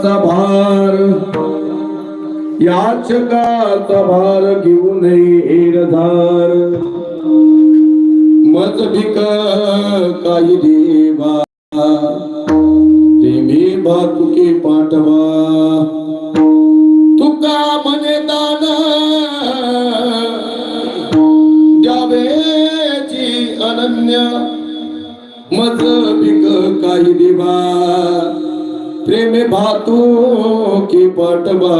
याचकाचा भार याचकाचा भार घेऊ नये धार मज भिक काही देवा प्रेमे भातुके पाठवा. तुका म्हणे दान द्यावेची अनन्य. मज भिक काही देवा प्रेम भातों की पटवा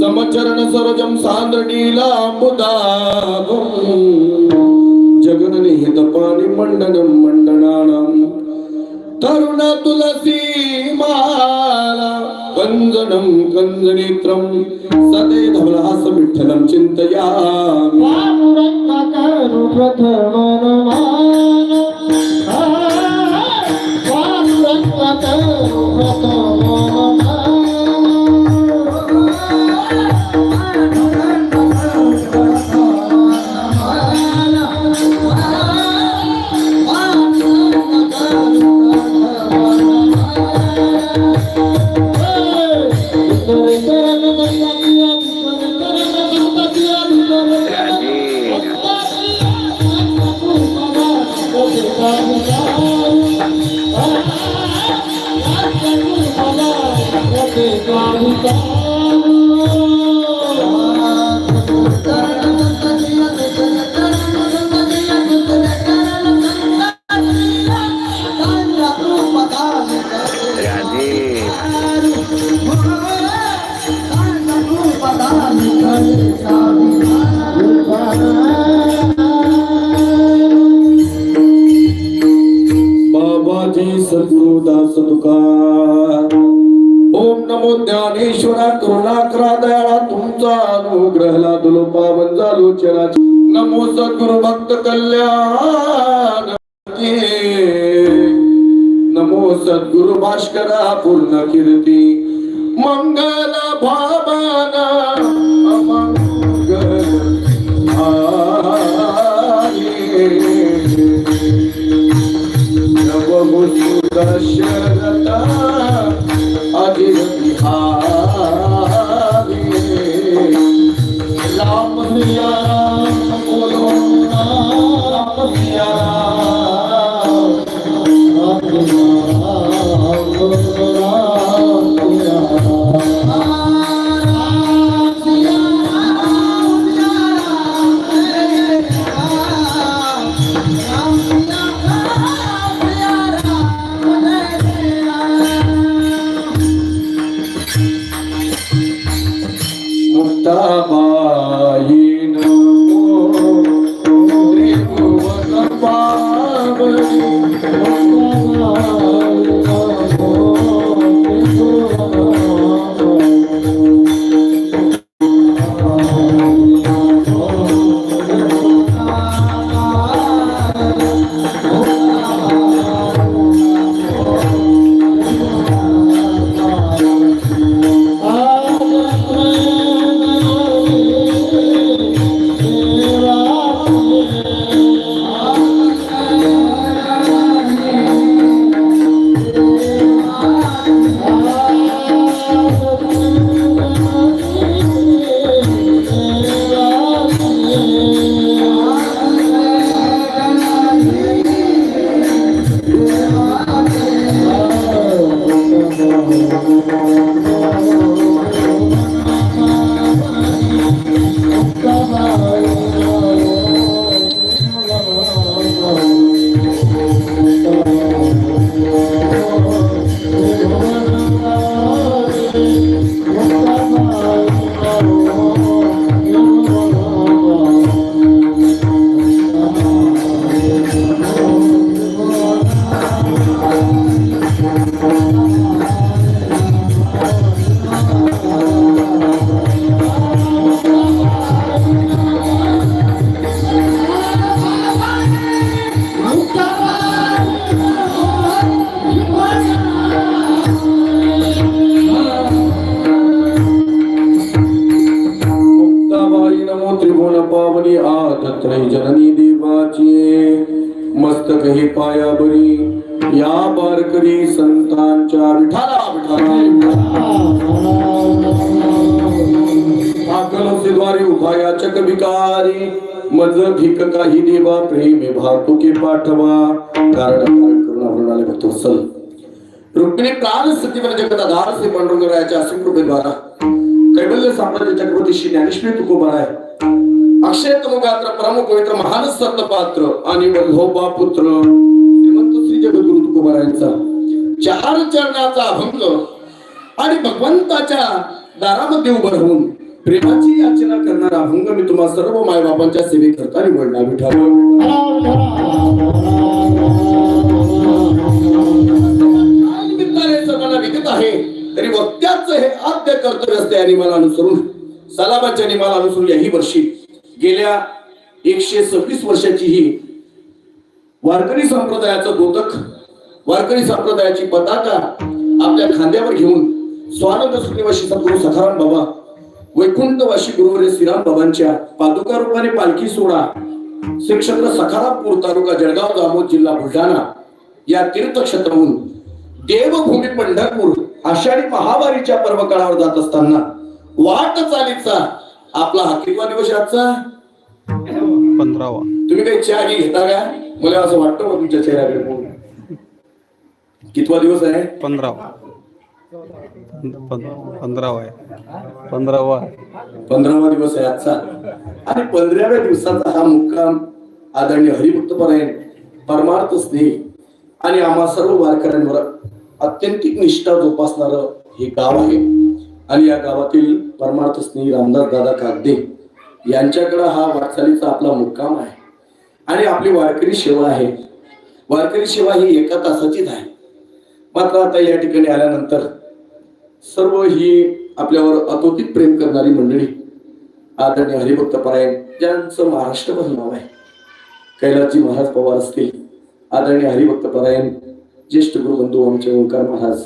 समचरण सरजम सांद्र नीला मुदा जगन निहित पानी मंडनम मंडनानम तरुण तुलसी माला कंजनम कंजनेत्रम। सदे धवलास विठलम चिंतया वामुरत्ता करु प्रथमा सद्गुरु मात्र जननी देवाची मस्तक हे पाया बरी. या बारकरी संतांच्या विठाला विठाला. द्वारे उभा याचक विकारी मज भिक काही देवा प्रेमे भातुके पाठवा. कारण करुणा भक्त वसल रुक्मिणी काल स्थितीवर जगत आधार से पांडुरंगरायाच्या असीम कृपेद्वारा. कैवल्य साम्राज्य चक्रवर्ती श्री ज्ञानेश्वरी तुकोबाराय. अक्षय तमगात्र परम पवित्र महान सत्य पात्र आणि वल्होबा पुत्र श्रीमंत श्री जगद्गुरु तुकोबारायांचा चार चरणाचा अभंग आणि भगवंताच्या दारामध्ये उभं राहून प्रेमाची याचना करणारा अभंग मी तुम्हाला सर्व मायबापांच्या सेवेकरता निवडला विठाला निमित्ताने सर्वांना विकत आहे तरी वक्त्याचं हे आद्य कर्तव्य असते आणि मला अनुसरून सलाबाच्या निमाला अनुसरून याही वर्षी गेल्या एकशे सव्वीस वर्षाची ही वारकरी संप्रदायाचं गोतक वारकरी संप्रदायाची पताका आपल्या खांद्यावर घेऊन स्वानंद सुनिवासी सद्गुरु सखाराम बाबा वैकुंठवासी गुरुवर्य श्रीराम बाबांच्या पादुका रूपाने पालखी सोहळा श्रीक्षेत्र सखारामपूर तालुका जळगाव दामोद जिल्हा बुलढाणा या तीर्थक्षेत्राहून देवभूमी पंढरपूर आषाढी महावारीच्या पर्व काळावर जात असताना वाट चालीचा आपला हा कितवा दिवस आहे आजचा? पंधरावा. तुम्ही काही चहा घे घेता का? मला असं वाटतं तुमच्या चेहऱ्याकडे. कितवा दिवस आहे? पंधरावा. पंधरावा आहे. पंधरावा पंधरावा दिवस आहे आजचा. आणि पंधराव्या दिवसाचा हा मुक्काम आदरणीय हरिभक्त परायण परमार्थ स्नेही आणि आम्हा सर्व वारकऱ्यांवर अत्यंतिक निष्ठा जोपासणार हे गाव आहे. आणि या गावातील परमार्थ स्नेही रामदास दादा कागदे यांच्याकडे हा वाटचालीचा आपला मुक्काम आहे. आणि आपली वारकरी सेवा आहे. वारकरी सेवा ही एका तासाचीच आहे. मात्र आता या ठिकाणी आल्यानंतर सर्व ही आपल्यावर अतोटित प्रेम करणारी मंडळी आदरणीय हरिभक्त परायण ज्यांचं महाराष्ट्रभर नाव आहे. कैलासजी महाराज पवार असतील आदरणीय हरिभक्त परायण ज्येष्ठ गुरुबंधू आमचे ओंकार महाराज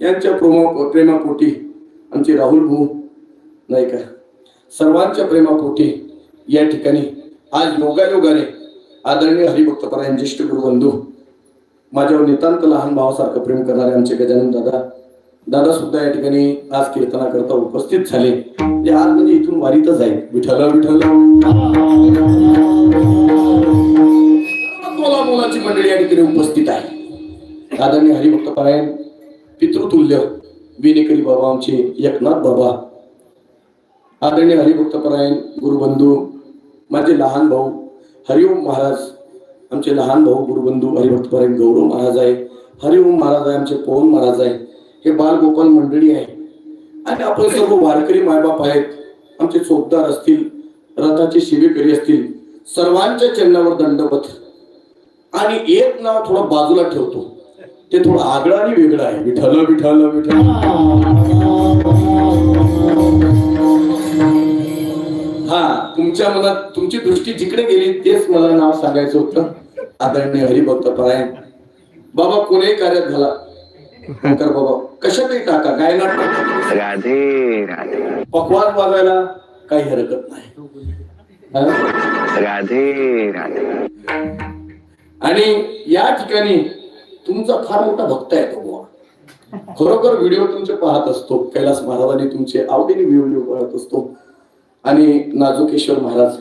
यांच्या प्रेमा प्रेमापोटी आमचे राहुल भाऊ नाही का सर्वांच्या प्रेमापोटी या ठिकाणी आज योगायोगाने आदरणीय हरिभक्त परायण ज्येष्ठ गुरुबंधू माझ्यावर नितांत लहान भावासारखं प्रेम करणारे आमचे गजानन दादा दादा सुद्धा या ठिकाणी आज कीर्तना करता उपस्थित झाले. ते आज म्हणजे इथून वारीतच आहे विठ्ठल विठ्ठल मोला मंडळी या ठिकाणी उपस्थित आहे. आदरणीय हरिभक्तपारायण पितृतुल्य विनेकरी बाबा आमचे एकनाथ बाबा आदरणीय हरिभक्त परायण गुरुबंधू माझे लहान भाऊ हरिओम महाराज आमचे लहान भाऊ गुरुबंधू हरिभक्त परायण गौरव महाराज आहे हरिओम महाराज आहे आमचे पवन महाराज आहे हे बालगोपाल मंडळी आहे. आणि आपण सर्व वारकरी मायबाप आहेत आमचे चोपदार असतील रथाचे शिवेकरी असतील सर्वांच्या चरणावर दंडवत. आणि एक नाव थोडं बाजूला ठेवतो. ते थोडं आगळं आणि वेगळं आहे. विठ्ठल विठ्ठल विठ्ठल. हा तुमच्या मनात तुमची दृष्टी जिकडे गेली तेच मला नाव सांगायचं होतं. आदरणीय हरिभक्त परायण. बाबा कोणीही कार्यात झाला शंकर बाबा. कशातही टाका गायनात टाका. पकवान वाजायला काही हरकत नाही? राधे राधे. आणि या ठिकाणी तुमचा फार मोठा भक्त आहे तो बुवा. खरोखर व्हिडिओ तुमचे पाहत असतो कैलास महाराजांनी तुमचे आवडीने व्हिडिओ पाहत असतो. आणि नाजुकेश्वर महाराज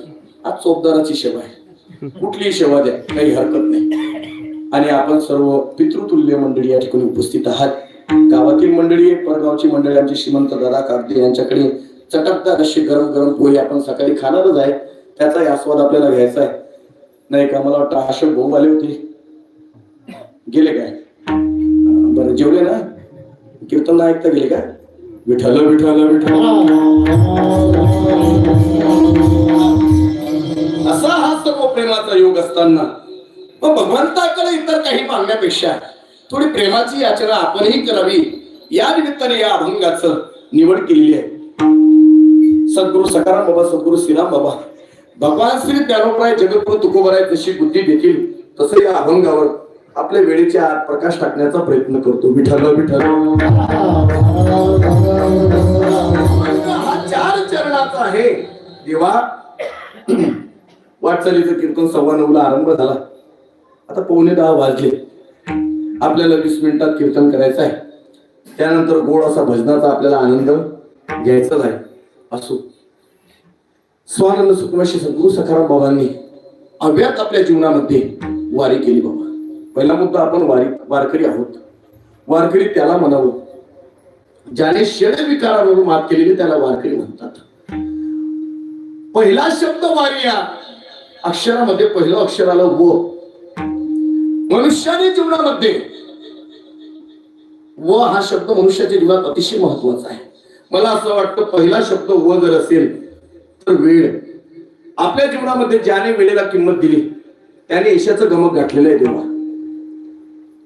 आज चोपदाराची सेवा आहे. कुठलीही सेवा द्या काही हरकत नाही. आणि आपण सर्व पितृतुल्य मंडळी या ठिकाणी उपस्थित आहात. गावातील मंडळी परगावची मंडळी आमची श्रीमंत दादा कागदे यांच्याकडे चटकदार असे गरम गरम पोहे आपण सकाळी खाणारच आहे त्याचाही आस्वाद आपल्याला घ्यायचा आहे. नाही का मला वाटतं अशोक भाऊ आले होते. गेले काय? बरं जेवले ना? कीर्तन ऐकता गेले का? विठ्ठल विठ्ठल विठ्ठल. असा हा सर्व प्रेमाचा योग असताना. मग भगवंताकडे इतर काही मागण्यापेक्षा थोडी प्रेमाची याचना आपणही करावी या निमित्ताने या अभंगाचं निवड केलेली आहे. सद्गुरु सकाराम बाबा सद्गुरु श्रीराम बाबा. भगवान श्री ज्ञानोपराय जगद्गुरु तुकोबराय जशी बुद्धी देतील तसं या अभंगावर आपल्या वेळेच्या आत प्रकाश टाकण्याचा प्रयत्न करतो. विठ्ठल विठ्ठल. हा चार चरणाचा आहे. देवा वाटचालीचं कीर्तन सव्वा नऊला आरंभ झाला. आता पावणे दहा वाजले. आपल्याला वीस मिनिटात कीर्तन करायचं आहे. त्यानंतर गोड असा भजनाचा आपल्याला आनंद घ्यायचाच आहे. असो. स्वानंद सुखमाशी सद्गुरू सखाराम बाबांनी अव्यात आपल्या जीवनामध्ये वारी केली बाबा. पहिला मुद्दा आपण वारी वारकरी आहोत. वारकरी त्याला म्हणावं. ज्याने शेड विकारावर मात केलेली त्याला वारकरी म्हणतात. पहिला शब्द वारी या अक्षरामध्ये पहिलं अक्षर आलं व. मनुष्याने जीवनामध्ये व हा शब्द मनुष्याच्या जीवनात अतिशय महत्त्वाचा आहे. मला असं वाटतं पहिला शब्द व जर असेल तर वेळ. आपल्या जीवनामध्ये ज्याने वेळेला किंमत दिली त्याने यशाचं गमक गाठलेलं आहे देवा.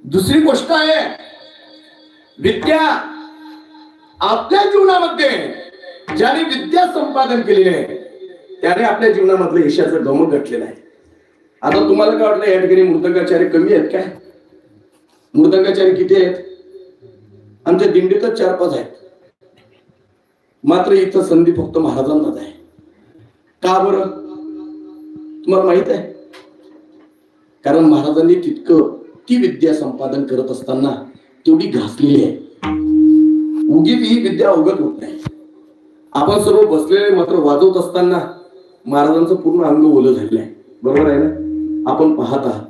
दुसरी गोष्ट आहे विद्या आपल्या जीवनामध्ये ज्याने विद्या संपादन केलेली आहे त्याने आपल्या जीवनामधलं यशाचं गमक घटलेलं आहे. आता तुम्हाला काय वाटलं या ठिकाणी मृदंगाचार्य कमी आहेत काय? मृदंगाचार्य किती आहेत? आमच्या दिंडीतच चार पाच आहेत. मात्र इथं संधी फक्त महाराजांनाच आहे. का बरं? तुम्हाला माहीत आहे? कारण महाराजांनी तितकं ती विद्या संपादन करत असताना तेवढी घासलेली आहे. उगीच ही विद्या अवगत होत नाही. आपण सर्व बसलेले मात्र वाजवत असताना महाराजांचं पूर्ण अंग ओलं झालेलं आहे. बरोबर आहे ना? आपण पाहत आहात.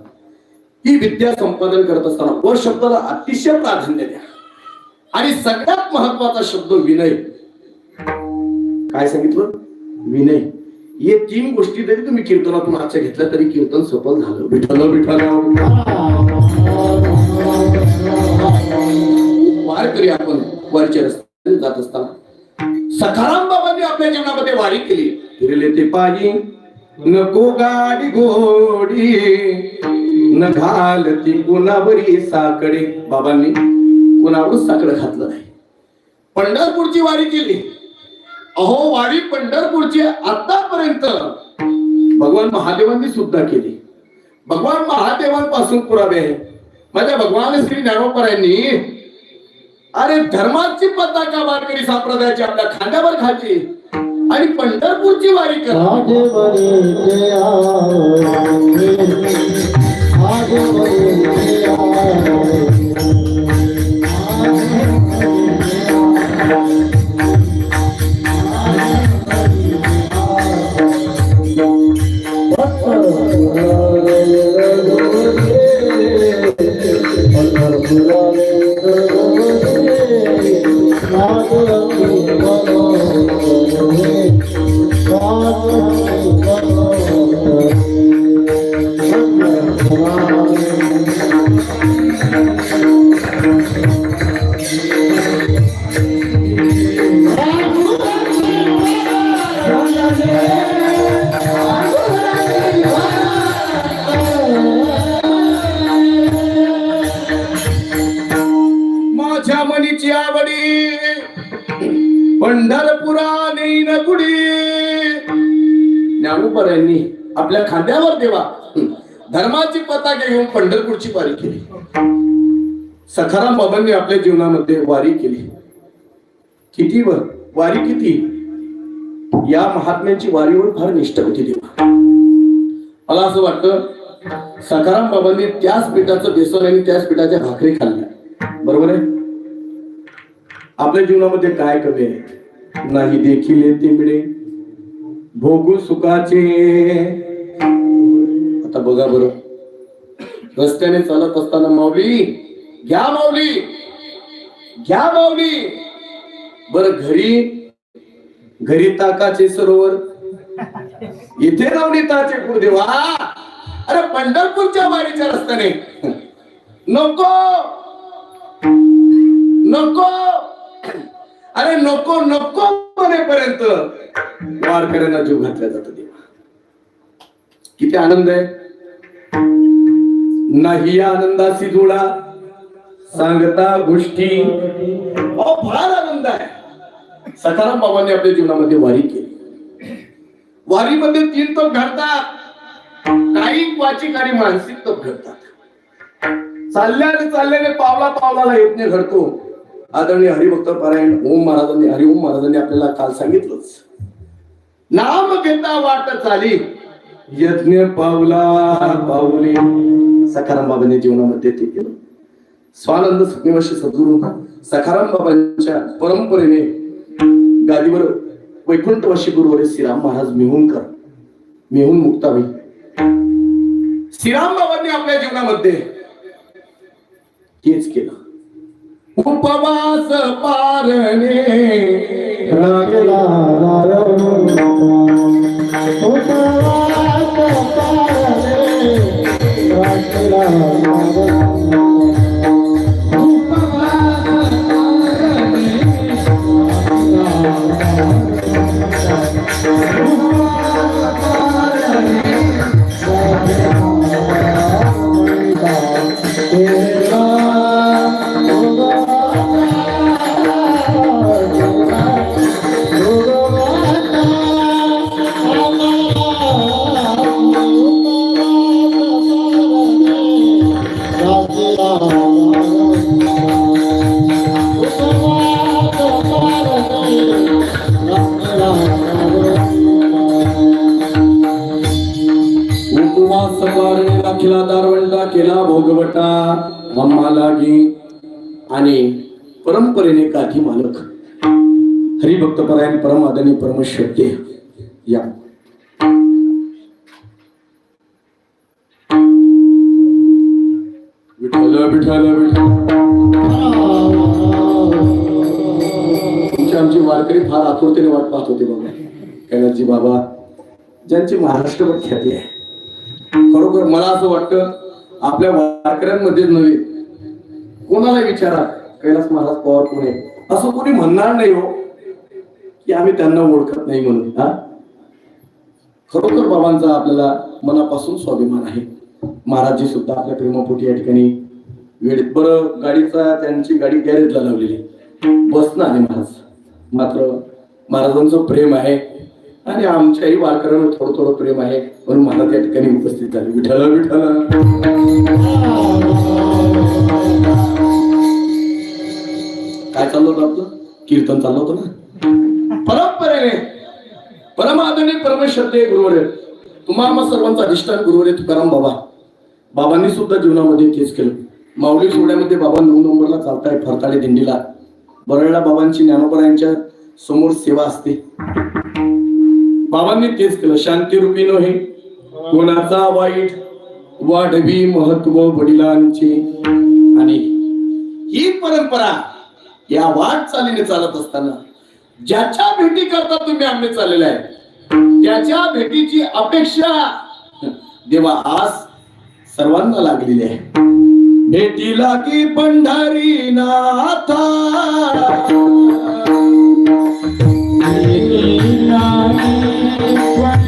ही विद्या संपादन करत असताना वर शब्दाला अतिशय प्राधान्य द्या. आणि सगळ्यात महत्त्वाचा शब्द विनय. काय सांगितलं? विनय. हे तीन गोष्टी जरी तुम्ही कीर्तनातून आजच्या घेतल्या तरी कीर्तन सफल झालं. विठ्ठल विठ्ठल वारकरी आपण वारीच्या रस्त्याने जात असताना सखाराम बाबांनी आपल्या जीवनामध्ये वारी केली. फिरले ते पायी नको गाडी घोडी न घालती कुणावरी साकडे. बाबांनी कुणावर साकडं घातलं नाही. पंढरपूरची वारी केली. अहो वारी पंढरपूरची आतापर्यंत भगवान महादेवांनी सुद्धा केली. भगवान महादेवांपासून पुरावे. आहे माझ्या भगवान श्री ज्ञानोपरायांनी अरे धर्माची पताका वारकरी संप्रदायाची आपल्या खांद्यावर खाची. आणि पंढरपूरची वारी करा. आपल्या खांद्यावर देवा. धर्माची पताका घेऊन पंढरपूरची वारी केली. सखाराम बाबांनी आपल्या जीवनामध्ये वारी केली. किती वर वारी किती? या महात्म्यांची वारीवर फार निष्ठा होती देवा. मला असं वाटतं सखाराम बाबांनी त्याच पिठाचं बेसन आणि त्याच पिठाच्या भाकरी खाल्ल्या. बरोबर आहे? आपल्या जीवनामध्ये काय कमी आहे? नाही देखील ते मिळे. भोगू सुखाचे. आता बघा बरं. रस्त्याने चालत असताना माऊली घ्या माऊली घ्या माऊली. बर घरी घरी ताकाचे सरोवर. इथे नवनीताचे गुरुदेवा. अरे पंढरपूरच्या वारीच्या रस्त्याने. नको नको. अरे नको नको म्हणेपर्यंत वारकऱ्यांना जीव घातला जातो देवा. किती आनंद आहे. नाही आनंदाशी जुळा सांगता गोष्टी. अहो, फार आनंद आहे. सखाराम बाबांनी आपल्या जीवनामध्ये वारी केली. वारीमध्ये तीन तोप घडतात काही वाचिक आणि मानसिक तप घडतात चालल्याने चालल्याने पावला पावलाला यज्ञ घडतो. आदरणीय हरिभक्त पारायण ओम महाराजांनी हरिओम महाराजांनी आपल्याला काल सांगितलंच. नाम घेता वाट चाली. यज्ञ पावला पावले. सखाराम बाबांनी जीवनामध्ये ते केलं. स्वानंद सुखनिवासी सद्गुरू सखाराम बाबांच्या परंपरेने गादीवर वैकुंठवाशी गुरुवारी श्रीराम महाराज मिहूनकर मिहून मुक्ताबाई. श्रीराम बाबांनी आपल्या जीवनामध्ये हेच केलं. उपवास पारणे. लागला उपवास भोगवटा हम्मा लागी आणि परंपरेने काठी मालक. हरिभक्तपरायण परम आदनी परमश्वते या. विठ्ठल विठ्ठल विठ्ठल. आमची वारकरी फार आतुरतेने वाट पाहत होते बाबा कैलासजी बाबा ज्यांची महाराष्ट्रभर ख्याती आहे. खरोखर मला असं वाटतं आपल्या वारकऱ्यांमध्ये नव्हे. कोणाला विचारा कैलास महाराज पवार कोण आहे असं कोणी म्हणणार नाही हो की आम्ही त्यांना ओळखत नाही म्हणून हा? खरोखर बाबांचा आपल्याला मनापासून स्वाभिमान आहे. महाराजजी सुद्धा आपल्या प्रेमापोटी या ठिकाणी वेळेत बरं गाडीचा त्यांची गाडी गॅरेजला लावलेली. बस आले महाराज. मात्र महाराजांचं प्रेम आहे. आणि आमच्याही वारकऱ्यांवर थोडं थोडं प्रेम आहे म्हणून मला त्या ठिकाणी उपस्थित झाले. विठ्ठल विठ्ठल. काय चाललं होतं आपलं? कीर्तन चाललं होतं ना? परंपरेने परमादने परमेश्वरते गुरुवरे तुम्हा आम्हा सर्वांचा अधिष्ठान गुरुवरे तुकाराम बाबा. बाबांनी सुद्धा जीवनामध्ये तेच केलं. माऊली सोहळ्यामध्ये बाबा नऊ नंबरला चालताय फरताळे दिंडीला. बरळला बाबांची ज्ञानोबरायांच्या समोर सेवा असते. बाबांनी तेच केलं. शांतीरूपी नव्हे. कोणाचा वाईट वाढवी महत्त्व वडिलांचे. आणि ही परंपरा या वाटचालीने चालत असताना ज्याच्या भेटी करता तुम्ही आम्ही चाललेला आहे त्याच्या भेटीची अपेक्षा देवा आज सर्वांना लागलेली आहे. भेटीला लागी पंढारी नाथा Why?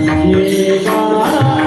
你炸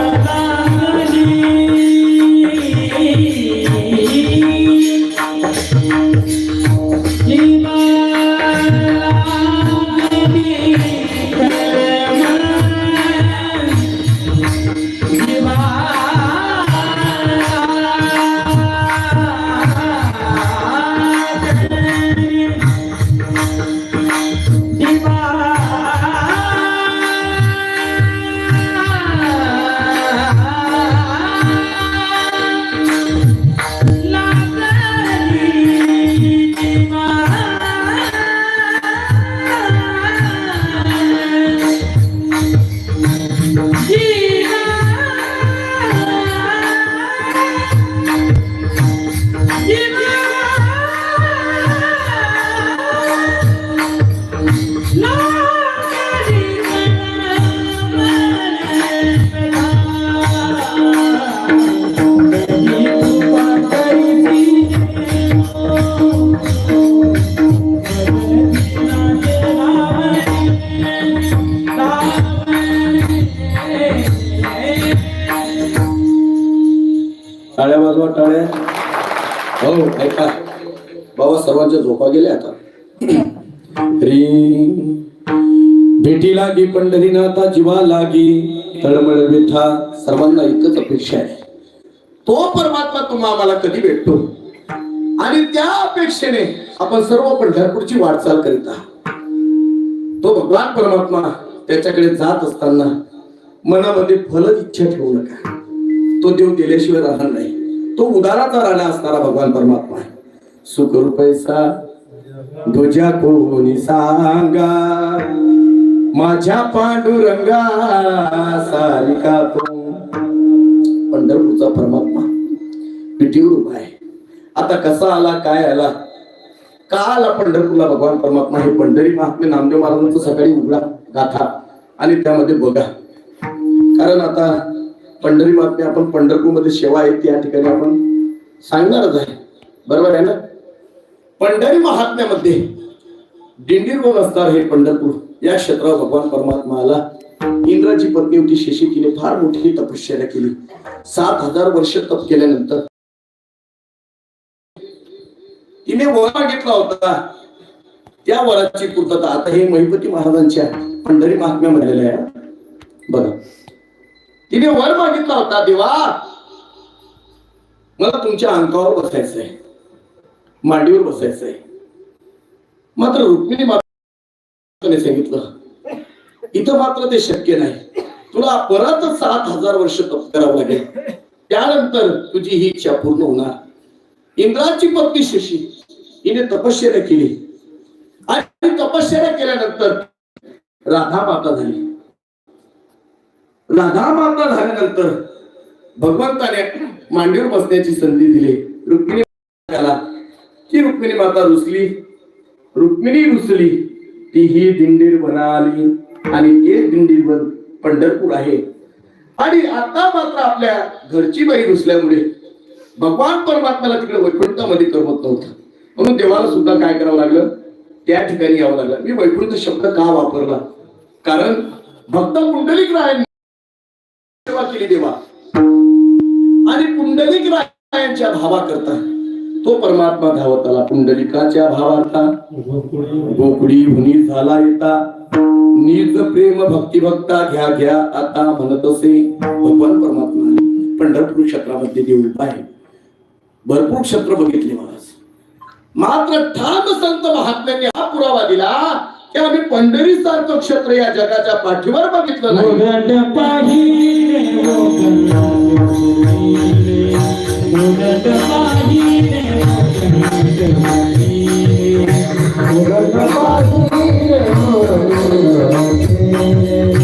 पंढरीनाथा जीवा लागी. तळमळ विठा सर्वांना एकच अपेक्षा आहे. तो परमात्मा तुम्हा आम्हाला कधी भेटतो? आणि त्या अपेक्षेने आपण सर्व पंढरपूरची वाटचाल करीत आहात. तो भगवान परमात्मा त्याच्याकडे जात असताना मनामध्ये फलद इच्छा ठेवू नका. तो देव दिल्याशिवाय राहणार नाही. तो उदाराचा राहणार असणारा भगवान परमात्मा आहे. सुख पैसा तुझ्या कोणी सांगा. माझ्या पांडुरंगा सारिका तो. पंढरपूरचा परमात्मा. पिठीवर उभा आहे. आता कसा आला काय आला? का आला पंढरपूरला भगवान परमात्मा हे पंढरी महात्मे नामदेव महाराजांचं सकाळी उघडा गाथा आणि त्यामध्ये बघा. कारण आता पंढरी महात्मे आपण पंढरपूरमध्ये सेवा आहे त्या ठिकाणी आपण सांगणारच आहे. बरोबर आहे ना? पंढरी महात्म्यामध्ये दिंडीर असणार हे पंढरपूर? या क्षेत्रावर भगवान परमात्माला इंद्राची पत्नी होती शशी तिने फार मोठी तपश्चर्या केली. सात हजार वर्ष तप केल्यानंतर तिने वरा मागितला होता. त्या वराची पूर्तता आता हे महिपती महाराजांच्या पंढरी महात्म्यामध्ये आहे. बघा. तिने वर मागितला होता देवा मला तुमच्या अंकावर बसायचंय. मांडीवर बसायचं आहे मात्र रुक्मिणी सांगितलं? इथं मात्र ते शक्य नाही. तुला परत सात हजार वर्ष तप करावं लागेल. त्यानंतर तुझी ही इच्छा पूर्ण होणार. इंद्राची पत्नी शशी हिने तपश्चर्या केली. आणि तपश्चर्या केल्यानंतर राधा माता झाली. राधा माता झाल्यानंतर भगवंताने मांडीवर बसण्याची संधी दिली. रुक्मिणी त्याला की रुक्मिणी माता रुसली. रुक्मिणी रुसली. ती ही दिंडीर बनाली. आणि एक दिंडीर बन पंढरपूर आहे. आणि आता मात्र आपल्या घरची बाई नसल्यामुळे भगवान परमात्म्याला तिकडे वैकुंठामध्ये करमत नव्हतं. म्हणून देवाला सुद्धा काय करावं लागलं? त्या ठिकाणी यावं लागलं. मी वैकुंठ शब्द का वापरला? कारण भक्त पुंडलिक रायांनी सेवा केली देवा. आणि पुंडलिक रायांच्या भावा करता तो परमात्मा धावताला पुंडलिकाच्या भावार्था. गोकुळी हुनी झाला येता. नीच प्रेम भक्ती भक्ता घ्या घ्या आता म्हणत असे भगवान परमात्मा पंढरपूर क्षेत्रामध्ये देऊ आहे. भरपूर क्षेत्र बघितले महाराज मात्र ठाम संत महात्म्यांनी हा पुरावा दिला की आम्ही पंढरी सारखं क्षेत्र या जगाच्या पाठीवर बघितलं नाही. Thank you.